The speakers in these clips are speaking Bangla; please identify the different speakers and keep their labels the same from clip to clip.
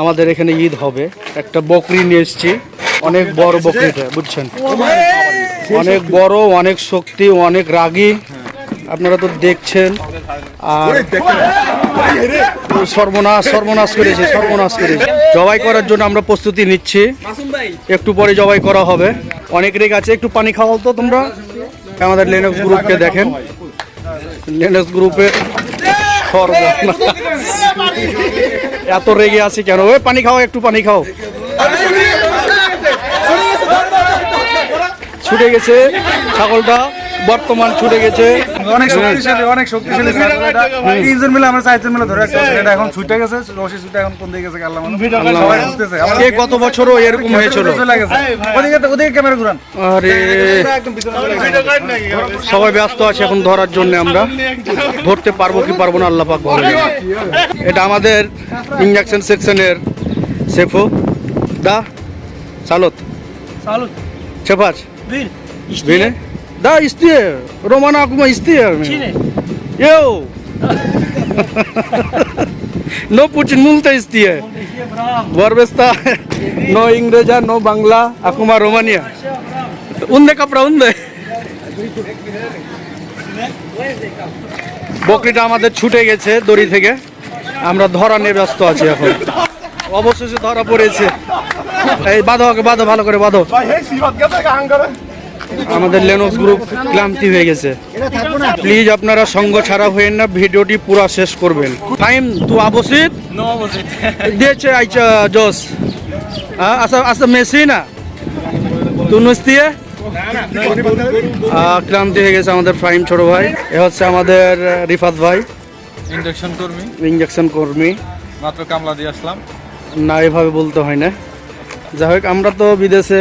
Speaker 1: আমাদের এখানে ঈদ হবে। একটা বকরি নিয়ে এসেছি। অনেক বড় বকরিটা বুঝছেন? অনেক বড়, অনেক শক্তি, অনেক রাগী। আপনারা তো দেখছেন। আর সর্বনাশ সর্বনাশ করেছে সর্বনাশ করেছে। জবাই করার জন্য আমরা প্রস্তুতি নিচ্ছি। একটু পরে জবাই করা হবে। অনেক রেগ আছে। একটু পানি খাওয়াও তো তোমরা। আমাদের লেনক্স গ্রুপকে দেখেন। লেনক্স গ্রুপের এত রেগে আছে কেন? ওই পানি খাও একটু পানি খাও। ছুটে গেছে ছাগলটা বর্তমান ছুটে গেছে।
Speaker 2: অনেক শক্তিশালী অনেক শক্তিশালী তিনজন মিলে আমরা চারজন মিলে ধরে রাখতে এটা এখন ছুটে গেছে রশি ছুটে এখন কোন দিকে গেছে আল্লাহ। সবাই বুঝতেছে। আমরা
Speaker 1: কে গত বছরও এরকম হয়েছিল?
Speaker 2: চলে গেছে। ওদিকে ওদিকে ক্যামেরা ঘুরান।
Speaker 1: আরে। সবাই ব্যস্ত আছে এখন ধরার জন্য আমরা। ধরতে পারব কি পারব না আল্লাহ পাক ভালো এটা আমাদের ইঞ্জেকশন সেকশনের সেফো। দা সালত।
Speaker 3: Salut.
Speaker 1: ce faci?
Speaker 3: Bine.
Speaker 1: Romana acum știe.
Speaker 3: Cine?
Speaker 1: Eu. nu puțin multe știe.
Speaker 3: Bravo.
Speaker 1: Vorbesc sta, no engleza, no Bangla, acum România. Unde capra, unde? বকরিটা আমাদের ছুটে গেছে দড়ি থেকে আমরা ধরা নিয়ে ব্যস্ত আছি এখন অবশেষে ধরা পড়েছে এই বাঁধো ওকে বাঁধো ভালো করে বাঁধো আমাদের লেনোস গ্রুপ ক্লান্তি হয়ে গেছে। প্লিজ আপনারা সঙ্গ ছাড়া হয়ে না ভিডিওটি পুরো শেষ করবেন। টাইম তু আবসিত? দিয়েছে আইচা জস। আচ্ছা আচ্ছা মেসি না? তু নস্তিয়ে ক্লান্তি হয়ে গেছে আমাদের ফাইম ছোট ভাই। এ হচ্ছে আমাদের রিফাত ভাই।
Speaker 2: ইন্ডাকশন কর্মী।
Speaker 1: ইঞ্জেকশন কর্মী।
Speaker 2: মাত্র কামলা দিয়ে আসলাম।
Speaker 1: না এভাবে বলতে হয় না। যাই হোক আমরা তো বিদেশে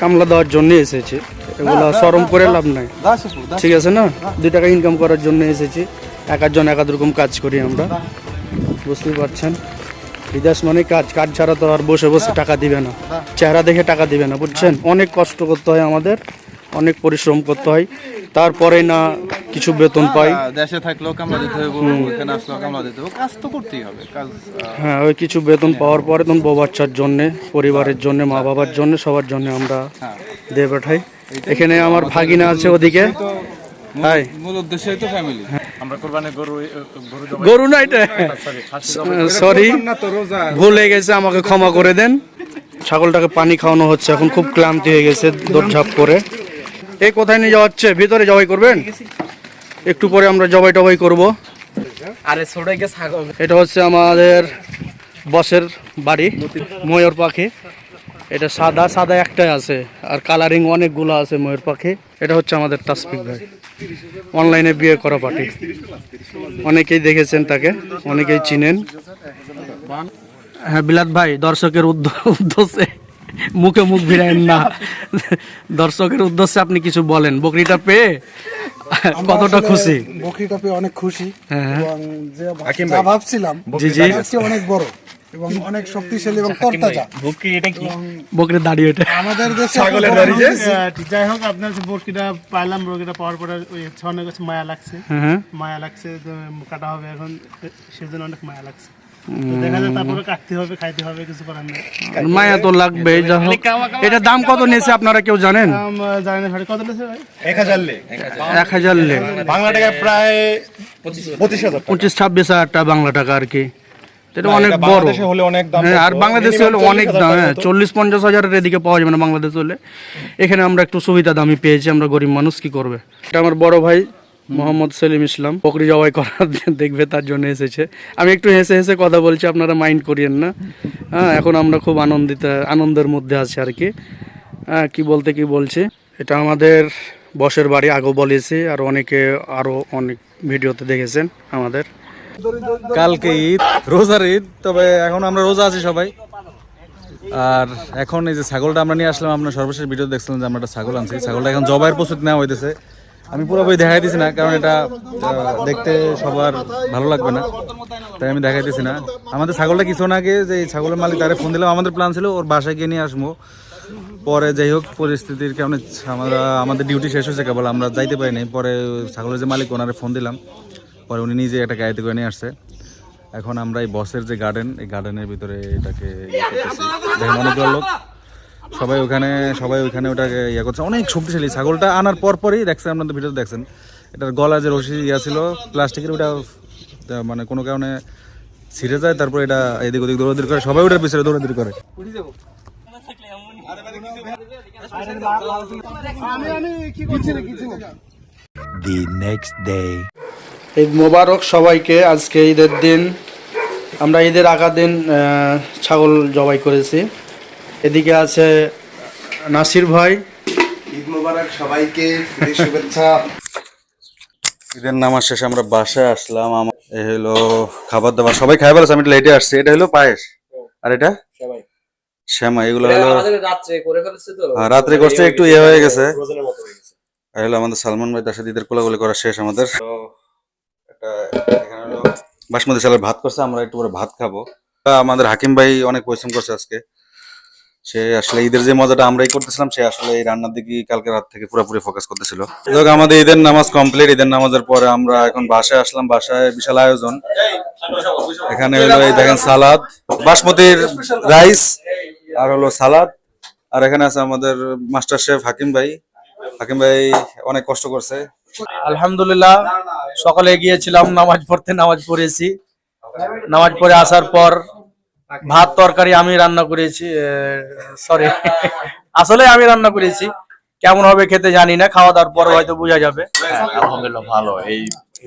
Speaker 1: কামলা দেওয়ার জন্য এসেছি। এগুলো শরম করে লাভ নাই। ঠিক আছে না? দুই টাকা ইনকাম করার জন্য এসেছি। এক একজন এক এক রকম কাজ করি আমরা। বুঝতেই পারছেন? বিদেশ মানে কাজ। কাজ ছাড়া তো আর বসে বসে টাকা দিবে না। চেহারা দেখে টাকা দিবে না বুঝছেন? অনেক কষ্ট করতে হয় আমাদের অনেক পরিশ্রম করতে হয়। তারপরে না কিছু বেতন পাই।
Speaker 2: দেশে থাকলেও কামলা দিতে হবে এখানে আসলেও কামলা দিতে হবে কাজ তো করতেই হবে কাজ
Speaker 1: হ্যাঁ ওই কিছু বেতন পাওয়ার পরে তখন বউ বাচ্চার জন্যে পরিবারের জন্য মা বাবার জন্য সবার জন্য আমরা দিয়ে পাঠাই। এখানে আমার ভাগিনা আছে ওদিকে।
Speaker 2: মূল উদ্দেশ্যই তো ফ্যামিলি আমরা কোরবানি গরু গরু
Speaker 1: গরু না এটা। সরি ভুল হয়ে গেছে আমাকে ক্ষমা করে দেন। ছাগলটাকে পানি খাওয়ানো হচ্ছে এখন খুব ক্লান্তি হয়ে গেছে দৌড়ঝাঁপ করে। এই কোথায় নিয়ে যাওয়া হচ্ছে? ভিতরে জবাই করবেন? একটু পরে আমরা জবাই টবাই করব।
Speaker 3: আরে
Speaker 1: এটা হচ্ছে আমাদের বসের বাড়ি ময়ূর পাখি। এটা সাদা সাদা একটাই আছে। আর কালারিং অনেকগুলো আছে ময়ূর পাখি। এটা হচ্ছে আমাদের তাসফিক ভাই। অনলাইনে বিয়ে করা পার্টি অনেকেই দেখেছেন তাকে অনেকেই চিনেন। হ্যাঁ বিলাত ভাই দর্শকের উদ্দ- উদ্দেশ্যে মুখে মুখ ভিড়ায়েন না। দর্শকের উদ্দেশ্যে আপনি কিছু বলেন। বকরিটা পেয়ে কতটা খুশি?
Speaker 4: বকরিটা পেয়ে অনেক খুশি।
Speaker 1: হ্যাঁ
Speaker 4: এবং ভাবছিলাম
Speaker 1: জি জি।
Speaker 4: অনেক বড়। এবং অনেক শক্তিশালী এবং তরতাজা
Speaker 3: বুকি এটা কি?
Speaker 1: বকরির দাড়ি ওটা
Speaker 4: আমাদের দেশে ছাগলের দাড়ি
Speaker 5: যাই হোক আপনার যে বরকিটা পাইলাম বরকিটা পাওয়ার পরে ওই অনেক কাছে মায়া লাগছে।
Speaker 1: হ্যাঁ
Speaker 5: মায়া লাগছে তো কাটা হবে এখন সেজন্য অনেক মায়া লাগছে। তো দেখা যায় তারপরে কাটতে হবে খাইতে হবে কিছু করার নেই।
Speaker 1: মায়া তো লাগবে যা এটা দাম কত নিয়েছে আপনারা কেউ জানেন?
Speaker 5: দাম আহ, জানি ভাই কত লেছে ভাই?
Speaker 1: এক হাজার লে।
Speaker 4: বাংলা টাকায় প্রায় পঁচিশ
Speaker 1: ছাব্বিশ হাজার টাকা বাংলা টাকা আর কি। এটা অনেক বড়।
Speaker 4: হলে অনেক দাম
Speaker 1: হ্যাঁ আর বাংলাদেশে হলে অনেক দাম হ্যাঁ চল্লিশ পঞ্চাশ হাজারের এদিকে পাওয়া যাবে না বাংলাদেশ হলে। এখানে আমরা একটু সুবিধা দামি পেয়েছি আমরা গরিব মানুষ কি করবে? এটা আমার বড় ভাই মোহাম্মদ সেলিম ইসলাম। বকরি জবাই করা দেখবে তার জন্য এসেছে। আমি একটু হেসে হেসে কথা বলছি আপনারা মাইন্ড করিয়েন না। হ্যাঁ এখন আমরা খুব আনন্দিত আনন্দের মধ্যে আছি আর কি। হ্যাঁ কি বলতে কি বলছি? এটা আমাদের বসের বাড়ি আগেও বলেছি আর অনেকে আরও অনেক ভিডিওতে দেখেছেন আমাদের।
Speaker 2: কালকে ঈদ, রোজার ঈদ, তবে এখন আমরা রোজা আছি সবাই। আর এখন এই যে ছাগলটা আমরা নিয়ে আসলাম আপনার সর্বশেষ ভিডিও দেখছিলাম যে আমরা একটা ছাগল আনছি। ছাগলটা এখন জবাইয়ের প্রস্তুতি নেওয়া হইতেছে। আমি পুরোপুরি দেখাই দিছি না, কারণ এটা দেখতে সবার ভালো লাগবে না। তাই আমি দেখাইতেছি না। আমাদের ছাগলটা কিছু না আগে যে ছাগলের মালিক তারে ফোন দিলাম, আমাদের প্ল্যান ছিল ওর বাসায় গিয়ে নিয়ে আসব। পরে যাই হোক, পরিস্থিতির কারণে আমরা আমাদের ডিউটি শেষ হয়েছে কেবল, আমরা যাইতে পারিনি। পরে ছাগলের যে মালিক, ওনারে ফোন দিলাম। পরে উনি নিজে একটা গাড়িতে করে নিয়ে আসছে। এখন আমরা এই বসের যে গার্ডেন এই গার্ডেনের ভিতরে এটাকে ইয়ে দেখেন অনেকগুলো লোক সবাই ওখানে সবাই ওখানে ওটাকে ইয়ে করছে। অনেক শক্তিশালী ছাগলটা আনার পর পরই দেখছেন আপনাদের ভিডিও দেখছেন। এটার গলা যে রশি ইয়া ছিল প্লাস্টিকের ওটা মানে কোনো কারণে ছিঁড়ে যায় তারপর এটা এদিক ওদিক দৌড়াদৌড়ি করে সবাই ওটার পিছনে দৌড়াদৌড়ি করে।
Speaker 6: the next day.
Speaker 1: ঈদ মোবারক সবাইকে। আজকে ঈদের দিন আমরা ঈদের আগা দিন আহ, ছাগল জবাই করেছি। এদিকে আছে নাসির ভাই।
Speaker 4: ঈদ মোবারক সবাইকে ঈদের শুভেচ্ছা।
Speaker 2: ঈদের নামাজ শেষে আমরা বাসায় আসলাম। আমার এ হলো খাবার দাবার সবাই খাই বলেছে আমি লেটে আসছি। এটা হলো পায়েস। আর এটা? শ্যামা এগুলো হলো
Speaker 3: রাত্রে
Speaker 2: হ্যাঁ, রাত্রে করছে একটু ইয়ে হয়ে গেছে। আর হলো আমাদের সালমান ভাই তার সাথে ঈদের কোলাগুলি করা শেষ আমাদের। তো বাসমতি চালের ভাত করছে, আমরা একটু পরে ভাত খাব। আমাদের হাকিম ভাই অনেক পরিশ্রম করছে আজকে। সে আসলে ঈদের যে মজাটা আমরাই করতেছিলাম, সে আসলে এই রান্নার দিকে কালকে রাত থেকে পুরোপুরি ফোকাস করতেছিল। যাক আমাদের ঈদের নামাজ কমপ্লিট ঈদের নামাজের পরে আমরা এখন বাসায় আসলাম। বাসায় বিশাল আয়োজন। এখানে হলো এই দেখেন সালাদ, বাসমতির রাইস আর হলো সালাদ। আর এখানে আছে আমাদের মাস্টার শেফ হাকিম ভাই। হাকিম ভাই অনেক কষ্ট করছে।
Speaker 1: আলহামদুলিল্লাহ সকালে গিয়েছিলাম নামাজ পড়তে নামাজ পড়েছি। নামাজ পড়ে আসার পর ভাত তরকারি আমি রান্না করেছি সরি আসলে আমি রান্না করেছি। কেমন হবে খেতে জানি না খাওয়া দাওয়ার পর হয়তো বোঝা যাবে।
Speaker 7: হ্যাঁ আলহামদুলিল্লাহ ভালো। এই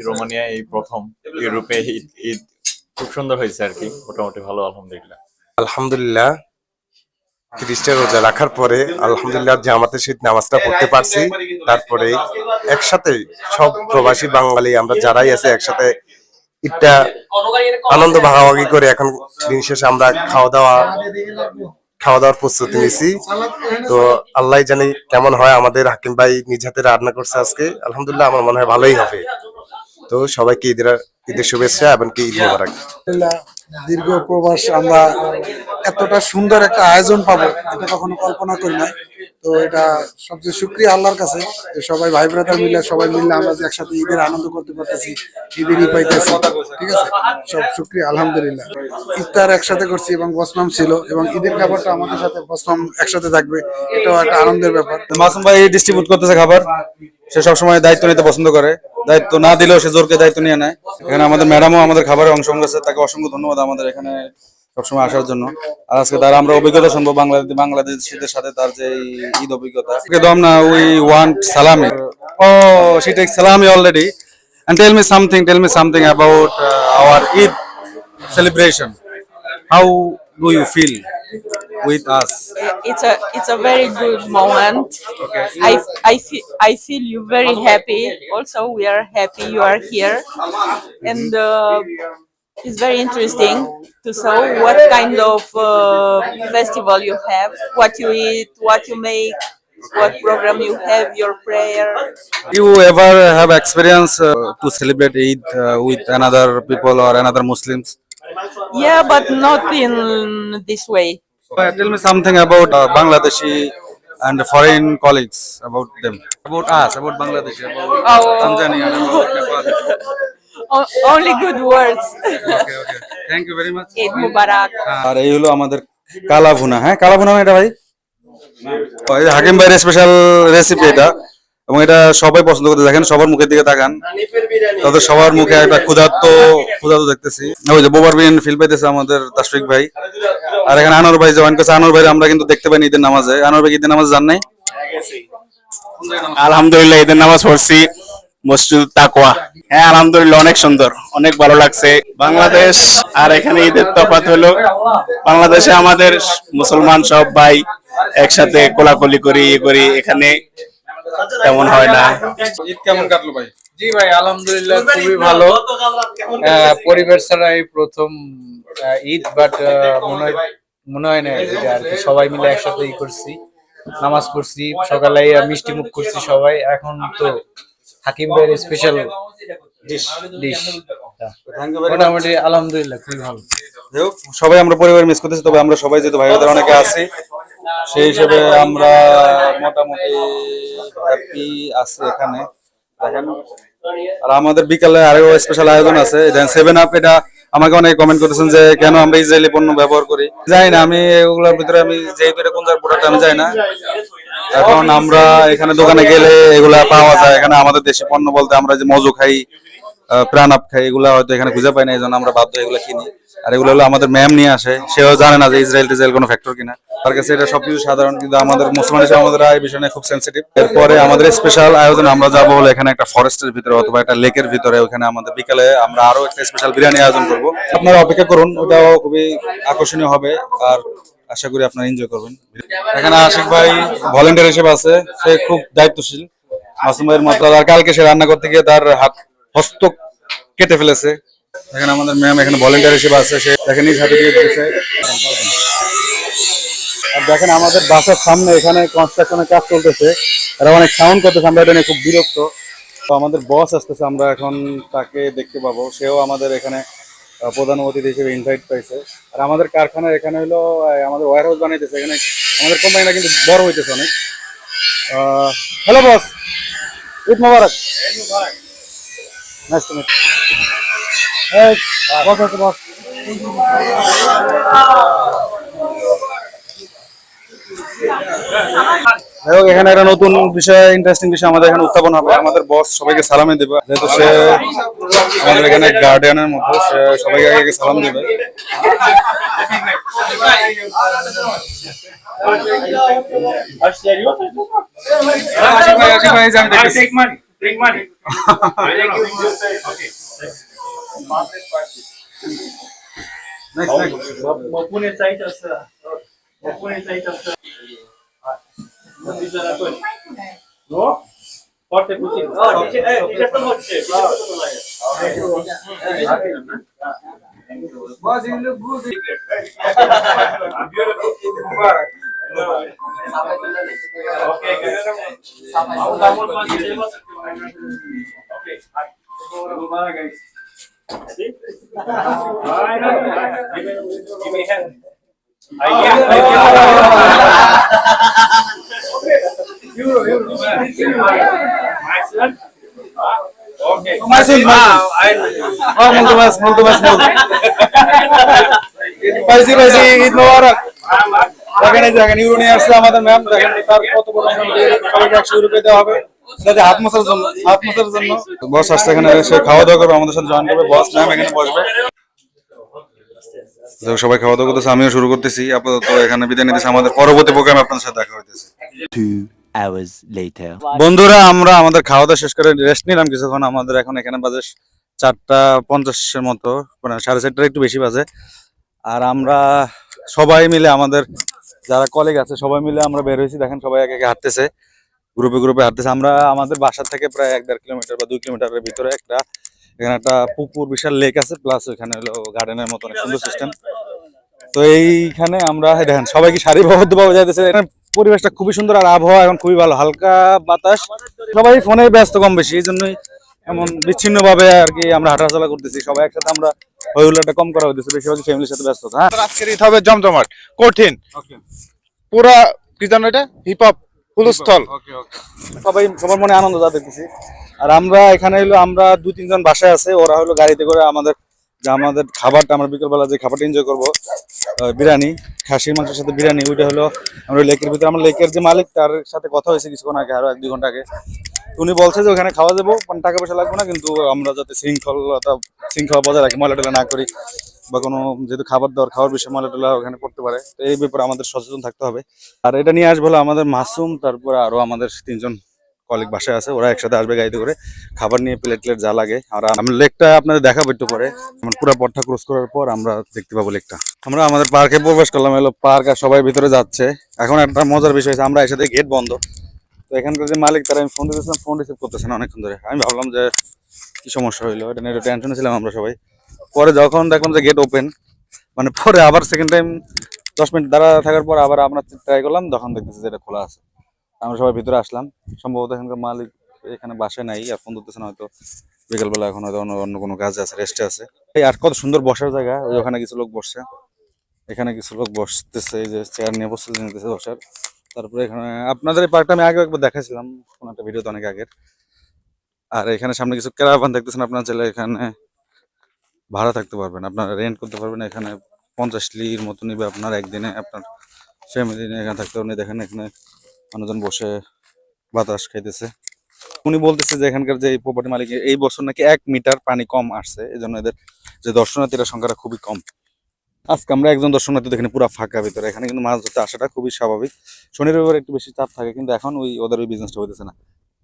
Speaker 7: রোমানিয়া এই প্রথম ইউরোপে ঈদ ঈদ খুব সুন্দর হয়েছে আর কি মোটামুটি ভালো আলহামদুলিল্লাহ।
Speaker 8: আলহামদুলিল্লাহ। তিরিশটা রোজা রাখার পরে আলহামদুলিল্লাহ জামাতের শীত নামাজটা পড়তে পারছি। তারপরে একসাথে সব প্রবাসী বাঙালি আমরা যারাই আছে একসাথে ঈদটা আনন্দ ভাগাভাগি করে এখন দিন শেষে আমরা খাওয়া দাওয়া, খাওয়া দাওয়ার প্রস্তুতি নিছি। তো আল্লাহ জানি কেমন হয় আমাদের হাকিম ভাই নিজ হাতে রান্না করছে আজকে। আলহামদুলিল্লাহ আমার মনে হয় ভালোই হবে। তো সবাইকে ঈদের ঈদের শুভেচ্ছা এবং কি ঈদ মোবারক।
Speaker 4: দীর্ঘ প্রবাস আমরা এতটা সুন্দর একটা আয়োজন পাবো এটা কখনো কল্পনা করি না তো এটা সবচেয়ে শুক্রিয়া আল্লাহর কাছে যে সবাই ভাই ব্রাদার মিলে, সবাই মিলে আমরা যে একসাথে ঈদের আনন্দ করতে পারতেছি, ঈদের ই পাইতেছি, ঠিক আছে? সব শুক্রিয়া আলহামদুলিল্লাহ। ইফতার একসাথে করছি এবং বসনাম ছিল এবং ঈদের খাবারটা আমাদের সাথে বসনাম একসাথে থাকবে, এটাও একটা আনন্দের ব্যাপার।
Speaker 2: মাসুম ভাই ডিস্ট্রিবিউট করতেছে খাবার, সে সবসময় দায়িত্ব নিতে পছন্দ করে। দায়িত্ব না দিলেও সে জোরকে দায়িত্ব নিয়ে নেয়। এখানে আমাদের ম্যাডামও আমাদের খাবারে অংশ গেছে তাকে অসংখ্য ধন্যবাদ আমাদের এখানে সবসময় আসার জন্য। আর আজকে তার আমরা অভিজ্ঞতা শুনব বাংলাদেশ বাংলাদেশিদের সাথে তার যে ঈদ অভিজ্ঞতা। একদম না উই ওয়ান্ট সালামি। ও শি টেক সালামি already and tell me something tell me something about uh, our Eid celebration. How do you feel with us
Speaker 9: It's a it's a very good moment. I I feel I feel you very happy. Also, we are happy you are here, and uh, it's very interesting to show what kind of uh, festival you have, what you eat, what you make, what program you have, your prayer.
Speaker 2: you ever have experience uh, to celebrate Eid uh, with another people or another Muslims?
Speaker 9: Yeah, but not in this way.
Speaker 2: Uh, tell me something about uh, Bangladeshi and foreign colleagues about them. About us, about Bangladesh, about
Speaker 9: Oh.
Speaker 2: Tanzania, about Nepal.
Speaker 9: O- only good words.
Speaker 2: Okay, okay. Thank you very much.
Speaker 9: Eid Mubarak.
Speaker 2: আর এই হলো আমাদের কালা ভুনা হ্যাঁ কালা ভুনা না এটা ভাই ও, এই হাকিম ভাইয়ের স্পেশাল রেসিপি এটা এবং এটা সবাই পছন্দ করতে, দেখেন সবার মুখের দিকে তাকান। তাদের সবার মুখে একটা ক্ষুধার্ত ক্ষুধার্ত দেখতেছি। ওই যে বোবার বিরিয়ানি ফিল পাইতেছে আমাদের তাসফিক ভাই। আর এখানে আনোয়ার ভাই জয়েন করছে। আনোয়ার ভাই আমরা কিন্তু দেখতে পাইনি ঈদের নামাজে। আনোয়ার ভাই ঈদের নামাজ জান নাই?
Speaker 8: আলহামদুলিল্লাহ, ঈদের নামাজ পড়ছি। মসজিদ তাকওয়া। হ্যাঁ আলহামদুলিল্লাহ, অনেক সুন্দর। অনেক ভালো লাগছে। বাংলাদেশ, আর এখানে ঈদের তফাৎ হলো, বাংলাদেশে আমাদের মুসলমান সব ভাই একসাথে কোলাকুলি করি ইয়ে করি। এখানে তেমন হয় না।
Speaker 2: ঈদ কেমন কাটলো ভাই?
Speaker 3: জি ভাই আলহামদুলিল্লাহ খুবই ভালো। আহ, পরিবার ছাড়া এই প্রথম ঈদ বাট মনে হয় মনে হয় না আর কি সবাই মিলে একসাথে ই করছি নামাজ পড়ছি সকালে মিষ্টি মুখ করছি সবাই। এখন তো হাকিম ভাইয়ের স্পেশাল ডিশ ডিশ মোটামুটি আলহামদুলিল্লাহ খুবই ভালো।
Speaker 2: সবাই আমরা পরিবার মিস করতেছি তবে আমরা সবাই যেহেতু ভাই অনেকে আছি সেই হিসেবে আমরা মোটামুটি হ্যাপি আছি এখানে। আর আমাদের বিকালে আরও স্পেশাল আয়োজন আছে। সেভেন আপ এটা আমাকে অনেক কমেন্ট করেছেন যে, কেন আমরা ইসরায়েলি পণ্য ব্যবহার করি? জানি না, আমি এগুলোর ভিতরে আমি যে ভিতরে কোন প্রোডাক্ট আমি জানি না। এখন আমরা এখানে দোকানে গেলে এগুলা পাওয়া যায়। এখানে আমাদের দেশি পণ্য বলতে আমরা যে মজু খাই প্রাণ আপ খাই, এগুলা হয়তো এখানে খুঁজে পাই না, এই জন্য আমরা বাধ্য এগুলো কিনি। আর এগুলো হলো আমাদের ম্যাম নিয়ে আসে। সেও জানে না যে ইসরায়েল টিসরায়েল কোনো ফ্যাক্টর কিনা। তার কাছে এটা সবকিছু সাধারণ, কিন্তু আমাদের মুসলমান হিসেবে আমাদের এই বিষয় নিয়ে খুব সেন্সিটিভ এরপরে আমাদের স্পেশাল আয়োজন আমরা যাব হলো এখানে একটা ফরেস্টের ভিতরে অথবা একটা লেকের ভিতরে। ওখানে আমাদের বিকালে আমরা আরও একটা স্পেশাল বিরিয়ানি আয়োজন করব। আপনারা অপেক্ষা করুন, ওটাও খুবই আকর্ষণীয় হবে আর আশা করি আপনারা এনজয় করবেন। এখানে আশিক ভাই ভলেন্টিয়ার হিসেবে আছে, সে খুব দায়িত্বশীল। মাসুম ভাইয়ের মাত্রা কালকে সে রান্না করতে গিয়ে তার হাত হস্ত কেটে ফেলেছে। এখানে আমাদের ম্যাম এখানে ভলেন্টিয়ার হিসেবে আছে, সে হাতে দিয়ে দিয়েছে। আর দেখেন আমাদের বাসার সামনে এখানে কনস্ট্রাকশনের কাজ চলতেছে। এরা অনেক সাউন্ড করতেছে, আমরা এটা নিয়ে খুব বিরক্ত। তো আমাদের বস আসতেছে, আমরা এখন তাকে দেখতে পাবো। সেও আমাদের এখানে প্রধান অতিথি হিসেবে ইনভাইট পাইছে। আর আমাদের কারখানা এখানে হলো আমাদের ওয়ার হাউস বানাইতেছে। এখানে আমাদের কোম্পানিটা কিন্তু বড় হইতেছে অনেক। হ্যালো বস ঈদ মোবারক। নাইস টু এখানে একটা নতুন বিষয় ইন্টারেস্টিং বিষয় আমাদের এখানে উত্থাপন হবে। আমাদের বস সবাইকে সালামে দেবে। যেহেতু সে আমাদের এখানে গার্ডিয়ানের মতো সে সবাইকে আগে সালাম দেবে। আশিক ভাই, আশিক ভাই, पुणे साईट असत पुणे साईट असत Okay, এই যে আমি দেখতেছি। Next, next. Masul, masul. Oh, multumas, multumas, multumas. পাইছি পাইছি ঈদ মোবারক দেখেন এই যে দেখেন ইউরো নিয়ে আসছে আমাদের ম্যাম দেখেন তার কত বড় family, সবাইকে একশো ইউরো দেওয়া হবে যাতে হাত মোছার জন্য হাত মোছার জন্য। বস আসছে এখানে সে খাওয়া দাওয়া করবে আমাদের সাথে জয়েন করবে। বস ম্যাম এখানে বসবে। সবাই খাওয়া দাওয়া করতেছে আমিও শুরু করতেছি। আপাতত এখানে বিদায় নিতেছি। আমাদের পরবর্তী প্রোগ্রামে আপনাদের সাথে দেখা হইতেছে. বন্ধুরা আমরা আমাদের খাওয়া দাওয়া শেষ করে রেস্ট নিলাম কিছুক্ষণ। আমাদের এখন এখানে বাজে চারটা পঞ্চাশের মতো মানে সাড়ে চারটার একটু বেশি বাজে। আর আমরা সবাই মিলে আমাদের যারা কলিগ আছে সবাই মিলে আমরা বের হয়েছি। দেখেন সবাই একে একে হাঁটতেছে। গ্রুপে গ্রুপে হাঁটতেছে। আমরা আমাদের বাসা থেকে প্রায় এক দেড় কিলোমিটার বা দুই কিলোমিটারের ভিতরে একটা এখানে একটা পুকুর বিশাল লেক আছে প্লাস ওখানে হলো গার্ডেনের মতো অনেক সুন্দর সিস্টেম তো এইখানে আমরা দেখেন সবাই কি সারিবদ্ধভাবে যাইতেছে? এখানে পরিবেশটা খুবই সুন্দর আর আবহাওয়া এখন খুবই ভালো। হালকা বাতাস। সবাই ফোনে ব্যস্ত কম বেশি এই জন্যই এমন বিচ্ছিন্ন ভাবে আর কি আমরা হাঁটাচলা করতেছি। সবাই একসাথে আমরা হই হুল্লাটা কম করা হইতেছে বেশিরভাগ ফ্যামিলির সাথে ব্যস্ত। হ্যাঁ?
Speaker 8: আজকের ঈদ হবে জমজমাট কঠিন। পুরা কি জানো এটা? হিপ হপ হুলস্থল
Speaker 2: সবাই সবার মনে আনন্দ যা দেখতেছি। আর আমরা এখানে হলো আমরা দু তিনজন বাসায় আছে ওরা হলো গাড়িতে করে আমাদের যে আমাদের খাবারটা আমরা বিকেলবেলা যে খাবারটা এনজয় করব বিরিয়ানি খাসির মাংসের সাথে বিরিয়ানি ওইটা হলো আমরা লেকের ভিতরে আমরা লেকের যে মালিক তার সাথে কথা হয়েছে কিছুক্ষণ আগে আরও এক দুই ঘণ্টা আগে। উনি বলছে যে ওখানে খাওয়া যাব মানে টাকা পয়সা লাগবে না কিন্তু আমরা যাতে শৃঙ্খলতা শৃঙ্খলা বজায় রাখি ময়লা টলা না করি। বা কোনো যেহেতু খাবার দাবার, খাওয়ার বিষয়ে ময়লা ওখানে পড়তে পারে এই ব্যাপারে আমাদের সচেতন থাকতে হবে। আর এটা নিয়ে আসবে হলো আমাদের মাসুম, তারপরে আরও আমাদের তিনজন কলিগ বাসায় আছে, ওরা একসাথে আসবে গাড়িতে করে, খাবার নিয়ে প্লেট প্লেট যা লাগে। আর আমরা লেকটা আপনাদের দেখাবো একটু পরে। আমরা পুরো পথটা ক্রস করার পর আমরা দেখতে পাবো লেকটা। আমরা আমাদের পার্কে প্রবেশ করলাম এলো পার্ক আর সবাই ভিতরে যাচ্ছে। এখন একটা মজার বিষয় হচ্ছে আমরা একসাথে গেট বন্ধ। তো এখানকার যে মালিক, তারা আমি ফোন দিতেছিলাম ফোন রিসিভ করতেছে না অনেকক্ষণ ধরে। আমি ভাবলাম যে কি সমস্যা হইল, এটা নিয়ে টেনশনে ছিলাম আমরা সবাই। পরে যখন দেখলাম যে গেট ওপেন মানে পরে আবার সেকেন্ড টাইম দশ মিনিট দাঁড়া থাকার পর আবার আমরা ট্রাই করলাম তখন দেখতেছি যে এটা খোলা আছে। আমরা সবাই ভিতরে আসলাম। সম্ভবত এখানকার মালিক এখানে বাসায় নাই, আর ফোন ধরতেছে না, হয়তো বিকেলবেলা এখন হয়তো অন্য অন্য কোনো কাজে আছে রেস্টে আছে। এই আর কত সুন্দর বসার জায়গা ওখানে কিছু লোক বসছে। এখানে কিছু লোক বসতেছে যে চেয়ার নিয়ে বসতে নিতেছে বসার। তারপরে এখানে, আপনাদের এই পার্কটা আমি আগে একবার দেখাছিলাম কোনো একটা ভিডিওতে অনেক আগের। আর এখানে সামনে কিছু ক্যারাভান দেখতেছেন আপনার ছেলে, এখানে ভাড়া থাকতে পারবেন, আপনারা রেন্ট করতে পারবেন, এখানে পঞ্চাশ লির মতো নিবে আপনার একদিনে, আপনার ফ্যামিলি নিয়ে এখানে থাকতে পারবেন দেখেন এখানে মানুষজন বসে বাতাস খাইতেছে। উনি বলতেছে যে এখানকার যে প্রপার্টি মালিক, এই বছর নাকি এক মিটার পানি কম আসছে এই জন্য এদের যে দর্শনার্থীরা সংখ্যাটা খুবই কম। আজকে আমরা একজন দর্শনার্থী দেখেন পুরো ফাঁকা ভিতরে, এখানে কিন্তু মাছ ধরতে আসাটা খুবই স্বাভাবিক। শনি রবিবার একটু বেশি চাপ থাকে, কিন্তু এখন ওই ওদের ওই বিজনেসটা হইতেছে না।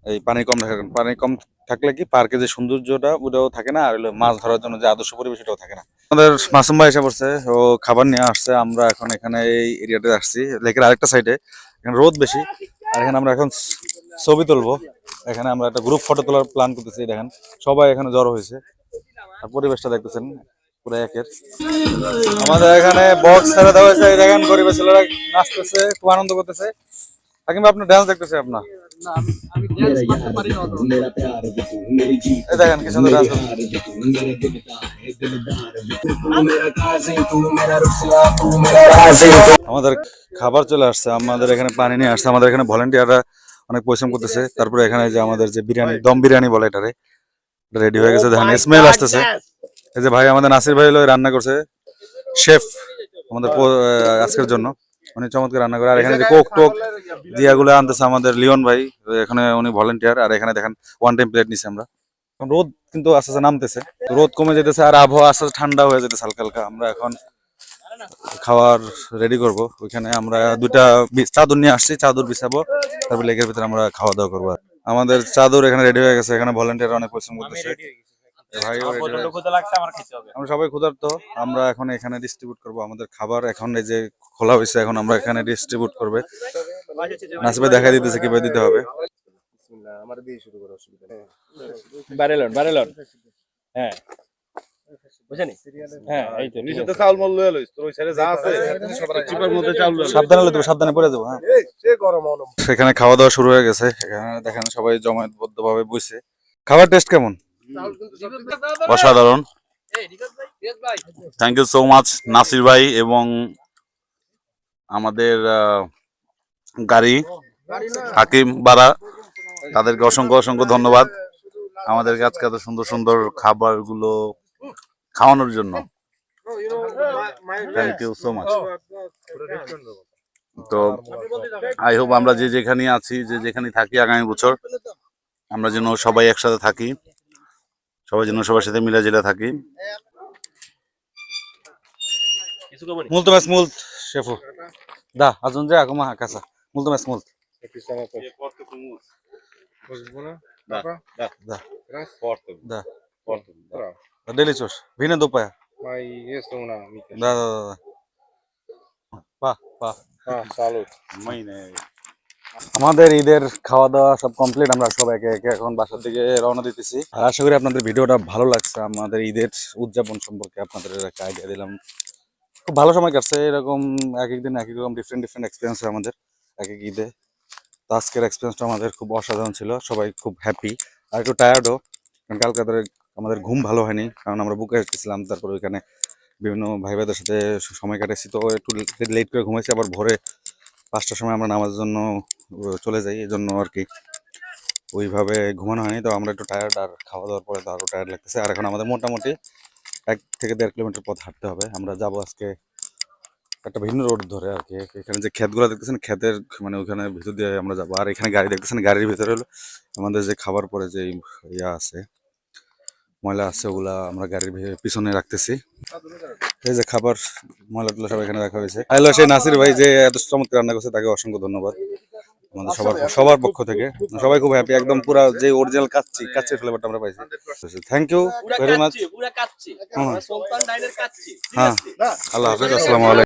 Speaker 2: এই পানি কম থাকে পানি কম থাকলে কি পার্কে যে সৌন্দর্যটা ওটাও থাকে না, আর মাছ ধরার জন্য যে আদর্শ পরিবেশ এটাও থাকে না। আমাদের মাসুম ভাই এসে পড়ছে, ও খাবার নিয়ে আসছে, আমরা এখন এখানে এই এরিয়াতে আসছি, লেকের আরেকটা সাইডে এখানে রোদ বেশি, আর এখানে আমরা এখন ছবি তুলবো। এখানে আমরা একটা গ্রুপ ফটো তোলার প্ল্যান করতেছি, দেখেন। সবাই এখানে জড়ো হয়েছে। আর পরিবেশটা দেখতেছেন, পুরো একের। আমাদের এখানে বক্স ছেড়ে দেওয়া হয়েছে দেখেন, গরিবের ছেলেরা নাচতেছে, খুব আনন্দ করতেছে। আপনার ডান্স দেখতেছে আপনার? দেখেন কি সুন্দর আমাদের খাবার চলে আসছে আমাদের এখানে পানি নিয়ে আসছে আমাদের এখানে ভলেন্টিয়াররা অনেক পরিশ্রম করতেছে। তারপরে এখানে যে আমাদের যে বিরিয়ানি দম বিরিয়ানি বলে এটারে রেডি হয়ে গেছে। দেখেন স্মেল আসতেছে। এই যে ভাই আমাদের নাসির ভাই রান্না করছে। শেফ আমাদের প- আজকের জন্য। উনি চমৎকার রান্না করে। আর এখানে যে কোক টোক দিয়াগুলো আনতেছে আমাদের লিওন ভাই এখানে উনি ভলেন্টিয়ার। আর এখানে দেখেন ওয়ান টাইম প্লেট নিছে আমরা। এখন রোদ কিন্তু আস্তে আস্তে নামতেছে। রোদ কমে যেতেছে আর আবহাওয়া আস্তে আস্তে ঠান্ডা হয়ে যেতেছে হালকা হালকা। আমরা এখন খাবার রেডি করব। ওইখানে আমরা দুইটা বি- চাদর নিয়ে আসছি চাদর বিছাবো। তারপর লেকের ভিতরে আমরা খাওয়া দাওয়া করব। আমাদের চাদর এখানে রেডি হয়ে গেছে। এখানে ভলেন্টিয়ার অনেক পরিশ্রম করতেছে। আমরা সবাই ক্ষুধার্ত। আমরা এখন এখানে ডিস্ট্রিবিউট করব আমাদের খাবার। এখন এই যে খোলা হয়েছে এখন আমরা এখানে ডিস্ট্রিবিউট করবে। নাসিবে দেখা দিতেছে কীভাবে দিতে হবে?
Speaker 3: বারেলন বারেলন। হ্যাঁ। বুঝছেনি? হ্যাঁ এই তো
Speaker 10: চাউল মল লয়ে লইস তোর ওই সাইডে যা আছে চিপার মধ্যে চাউল
Speaker 2: সাবধানে লইতে হবে, সাবধানে পড়ে যাব হ্যাঁ। সেখানে খাওয়া দাওয়া শুরু হয়ে গেছে এখানে দেখেন সবাই জমায়েতবদ্ধ ভাবে বসে। খাবার টেস্ট কেমন?
Speaker 10: অসাধারণ। Thank you so much Nasir ভাই এবং আমাদের গাড়ি হাকিম বারা তাদেরকে অসংখ্য অসংখ্য ধন্যবাদ। আমাদেরকে আজকে এত সুন্দর সুন্দর খাবারগুলো খাওয়ানোর জন্য। থ্যাংক ইউ সো মাচ তো আই হোপ আমরা যে যেখানে আছি যে যেখানে থাকি আগামী বছর আমরা যেন সবাই একসাথে থাকি সবাই যেন সবার সাথে মিলে জিলে থাকি
Speaker 2: Muito mais muito, chefu. Dá, azunze aguma casa. Muito mais muito.
Speaker 10: Dá,
Speaker 2: dá. Dá. Dá delicioso. Vine do pai. Dá, dá, dá, dá. পা পা
Speaker 10: মাইনে
Speaker 2: আমাদের ঈদের খাওয়া দাওয়া সব কমপ্লিট আমরা সব একে একে এখন বাসার দিকে রওনা দিতেছি আর আশা করি আপনাদের ভিডিওটা ভালো লাগছে আমাদের ঈদের উদযাপন সম্পর্কে আপনাদের একটা আইডিয়া দিলাম খুব ভালো সময় কাটছে। এরকম এক এক দিন এক এক রকম ডিফারেন্ট ডিফারেন্ট এক্সপিরিয়েন্স হয় আমাদের এক এক ঈদে। তো আজকের এক্সপিরিয়েন্সটা আমাদের খুব অসাধারণ ছিল, সবাই খুব হ্যাপি আর একটু টায়ার্ডও কারণ কালকে আমাদের ঘুম ভালো হয়নি, কারণ আমরা বুকে গেছিলাম তারপর ওইখানে বিভিন্ন ভাই ভাইদের সাথে সময় কাটাইছি, তো একটু লেট করে ঘুমাইছি, আবার ভোরে পাঁচটার সময় আমরা নামাজের জন্য চলে যাই এই জন্য আর কি। ওইভাবে ঘুমানো হয়নি, তো আমরা একটু টায়ার্ড আর খাওয়া দাওয়ার পরে তো আরও টায়ার্ড লাগতেছে। আর এখন আমাদের মোটামুটি এক থেকে দেড় কিলোমিটার পথ হাঁটতে হবে। আমরা যাব আজকে একটা ভিন্ন রোড ধরে আর কি। এখানে যে ক্ষেতগুলো দেখতেছেন, ক্ষেতের মানে ওখানে ভিতর দিয়ে আমরা যাব। আর এখানে গাড়ি দেখতেছেন, গাড়ির ভিতরে হলো আমাদের যে খাবার পরে যে ইয়া আছে, ময়লা আছে, ওগুলা আমরা গাড়ির পিছনে রাখতেছি। এই যে খাবার ময়লাগুলো সব এখানে রাখা হয়েছে। হ্যালো সেই নাসির ভাই যে এত চমৎকার রান্না করছে, তাকে অসংখ্য ধন্যবাদ। আমাদের সবার সবার পক্ষ থেকে। সবাই খুব হ্যাপি একদম পুরা যে অরিজিনাল কাচ্চি কাচ্চির ফ্লেভারটা আমরা পাইছি। থ্যাংক ইউ ভেরি মাচ হ্যাঁ। আল্লাহ হাফিজ আসসালামু আলাইকুম।